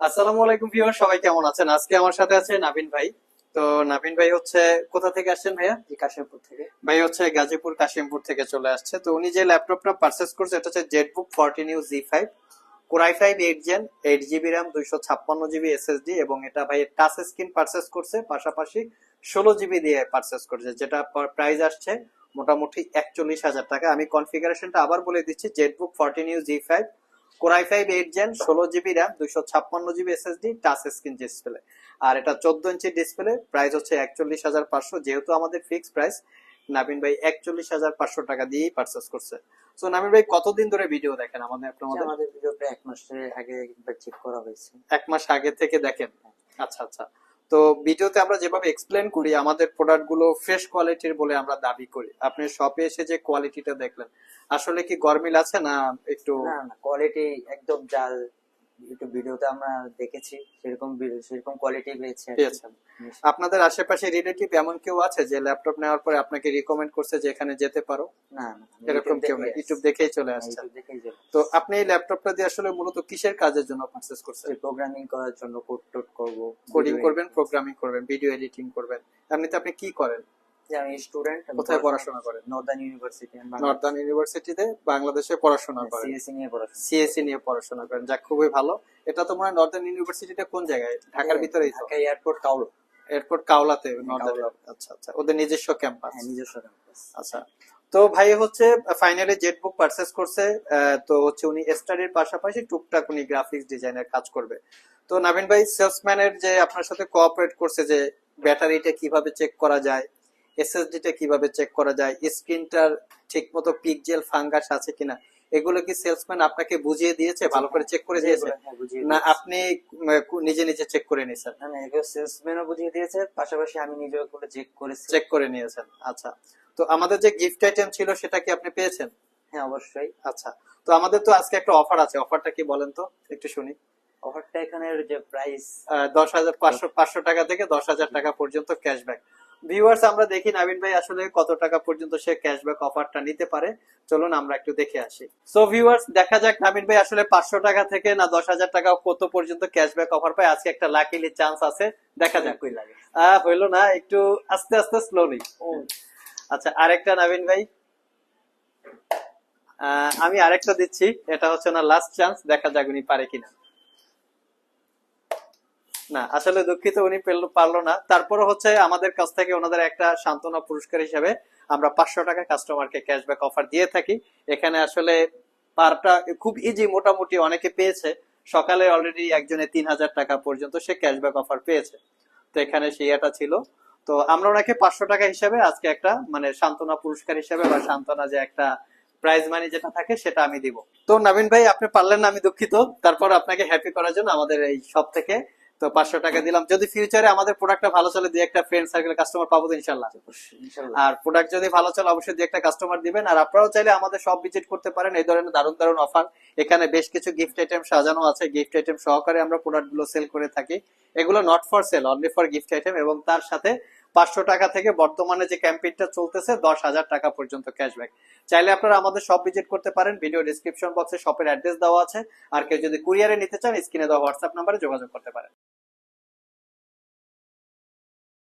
আসসালামু আলাইকুম ভিউয়ার সবাই কেমন আছেন? আজকে আমার সাথে আছে নাবিন ভাই। তো নাবিন ভাই হচ্ছে কোথা থেকে আসছেন ভাইয়া? কাশিমপুর থেকে। ভাই হচ্ছে গাজীপুর কাশিমপুর থেকে চলে আসছে। তো উনি যে ল্যাপটপটা পারচেস করছে এটা হচ্ছে Zenbook fourteen U G five core i five eight gen eight GB RAM দুইশো ছাপ্পান্ন জিবি এসএসডি এবং এটা ভাই টাচ স্ক্রিন পারচেস করছে। পাশাপাশি ষোলো জিবি দিয়ে পারচেস করছে যেটা প্রাইস আসছে মোটামুটি একচল্লিশ হাজার টাকা। আমি কনফিগারেশনটা আবার বলে দিচ্ছি Zenbook fourteen U G five core i five eight gen ষোলো জিবি র্যাম দুইশো ছাপ্পান্ন GB SSD touch screen display আর এটা চোদ্দ ইঞ্চি ডিসপ্লে প্রাইস হচ্ছে একচল্লিশ হাজার পাঁচশো যেহেতু আমাদের ফিক্স প্রাইস নাবিন ভাই একচল্লিশ হাজার পাঁচশো টাকা দিয়েই পারচেস করছে। তো নাবিন ভাই কতদিন ধরে ভিডিও দেখেন আমাদের যে আপনাদের আমাদের ভিডিওটা এক মাসের আগে চেক করা হয়েছে। এক মাস আগে থেকে দেখেন। আচ্ছা আচ্ছা। তো ভিডিওতে আমরা যেভাবে এক্সপ্লেন করি, আমাদের প্রোডাক্টগুলো ফ্রেশ কোয়ালিটির বলে আমরা দাবি করি। আপনি শপে এসে যে কোয়ালিটিটা দেখলেন, আসলে কি গরমিল আছে না একটু কোয়ালিটি একদম জাল। একটু ভিডিওতে আমরা দেখেছি সেরকম সেরকম কোয়ালিটি পেয়েছি। আপনাদের আশেপাশে রিলেটিভ এমন কেউ আছে যে ল্যাপটপ নেওয়ার পরে আপনাকে রিকমেন্ড করছে যে এখানে যেতে পারো? না এরকম কেউ নেই। ইউটিউব দেখেই চলে আসছে ইউটিউব দেখেই যাবে তো আপনি এই ল্যাপটপটা দিয়ে আসলে মূলত কিসের কাজের জন্য পারচেস করছেন? প্রোগ্রামিং করার জন্য কোড টোড করব কোডিং করবেন প্রোগ্রামিং করবেন ভিডিও এডিটিং করবেন। এমনিতে আপনি কি করেন? যে আমি স্টুডেন্ট কোথায় পড়াশোনা করেন? নর্দার্ন ইউনিভার্সিটি নর্দার্ন ইউনিভার্সিটিতে বাংলাদেশে পড়াশোনা করেন। সিএসসি নিয়ে পড়াশোনা সিএসসি নিয়ে পড়াশোনা করেন যা খুবই ভালো। এটা তো মনে হয় নর্দার্ন ইউনিভার্সিটিটা কোন জায়গায়? ঢাকার ভিতরেই তো? এয়ারপোর্ট কাউলো এয়ারপোর্ট কাওলাতে নর্দার্ন আচ্ছা আচ্ছা ওদের নিজস্ব ক্যাম্পাস হ্যাঁ নিজস্ব ক্যাম্পাস আচ্ছা তো ভাই হচ্ছে ফাইনালি জেট বুক পারচেস করছে তো হচ্ছে উনি স্টাডির পাশাপাশি টুকটাক উনি গ্রাফিক্স ডিজাইনের কাজ করবে। তো নাবিন ভাই সেলসম্যানের যে আপনার সাথে কোঅপারেট করছে যে ব্যাটারিটা কীভাবে চেক করা যায় এসএসডিটা কীভাবে চেক করা যায়? স্ক্রিনটার ঠিক মতো পিকজেল ফাঙ্গাস আছে কিনা? এগুলো কি সেলসম্যান আপনাকে বুঝিয়ে দিয়েছে? ভালো করে চেক করে দিয়েছে? না আপনি নিজে নিজে চেক করে নিয়েছেন? না এগুলো সেলসম্যানও বুঝিয়ে দিয়েছে পাশাপাশি আমি নিজেও করে চেক করেছি। চেক করে নিয়েছেন আচ্ছা। তো আমাদের যে গিফট আইটেম ছিল সেটা কি আপনি পেয়েছেন? হ্যাঁ অবশ্যই। আচ্ছা। তো আমাদের তো আজকে একটা অফার আছে। অফারটা কি বলেন তো? একটু শুনি। অফারটা এখানে যে প্রাইস দশ হাজার পাঁচশো পাঁচশো টাকা থেকে দশ হাজার টাকা পর্যন্ত ক্যাশব্যাক ভিউয়ার্স আমরা দেখি নাবিন ভাই আসলে কত টাকা পর্যন্ত সে ক্যাশব্যাক অফারটা নিতে পারে। চলুন আমরা একটু দেখে আসি। সো ভিউয়ার্স দেখা যাক নাবিন ভাই আসলে পাঁচশো টাকা থেকে না দশ হাজার টাকা কত পর্যন্ত ক্যাশব্যাক অফার পায়। আজকে একটা লাকিলি চান্স আছে। দেখা যাক। কই লাগে। আহ হইল না একটু আস্তে আস্তে স্লোলি আচ্ছা আরেকটা নাবিন ভাই। আহ, আমি আরেকটা দিচ্ছি। এটা হচ্ছে না লাস্ট চান্স দেখা যাক উনি পারে কিনা। না, আসলে দুঃখিত, উনি পারল না। তারপরে হচ্ছে আমাদের কাছ থেকে ওনাদের একটা সান্ত্বনা পুরস্কার হিসেবে আমরা পাঁচশো টাকা কাস্টমারকে ক্যাশব্যাক অফার দিয়ে থাকি। এখানে আসলে পারটা খুব ইজি মোটামুটি অনেকে পেয়েছে। সকালে অলরেডি একজনে তিন হাজার টাকা পর্যন্ত সে ক্যাশব্যাক অফার পেয়েছে। তো এখানে সেই এটা ছিল। তো আমরা ওনাকে পাঁচশো টাকা হিসাবে আজকে একটা মানে সান্ত্বনা পুরস্কার হিসেবে বা সান্ত্বনা যে একটা প্রাইজ মানি যেটা থাকে সেটা আমি দিব। তো নবীন ভাই, আপনি পারলেন না, আমি দুঃখিত। তারপর আপনাকে হ্যাপি করার জন্য আমাদের এই সব থেকে তো পাঁচশো টাকা দিলাম। যদি ফিউচারে আমাদের প্রোডাক্টটা ভালো চলে দুই একটা ফ্রেন্ড সার্কেল কাস্টমার পাবো তো ইনশাল্লাহ। আর প্রোডাক্ট যদি ভালো চলে অবশ্যই দুই একটা কাস্টমার দিবেন। আর আপনারাও চাইলে আমাদের সব ভিজিট করতে পারেন। এই ধরনের দারুণ দারুণ অফার এখানে বেশ কিছু গিফট আইটেম সাজানো আছে। গিফট আইটেম সহকারে আমরা প্রোডাক্টগুলো সেল করে থাকি। এগুলো not for sale only for gift item এবং তার সাথে পাঁচশো টাকা থেকে বর্তমানে যে ক্যাম্পেইনটা চলতেছে দশ হাজার টাকা পর্যন্ত ক্যাশব্যাক চাইলে আপনারা আমাদের সব ভিজিট করতে পারেন। ভিডিও ডিসক্রিপশন বক্সে শপের অ্যাড্রেস দেওয়া আছে। আর কেউ যদি কুরিয়ারে নিতে চান স্ক্রিনে দেওয়া হোয়াটসঅ্যাপ নাম্বারে যোগাযোগ করতে পারেন।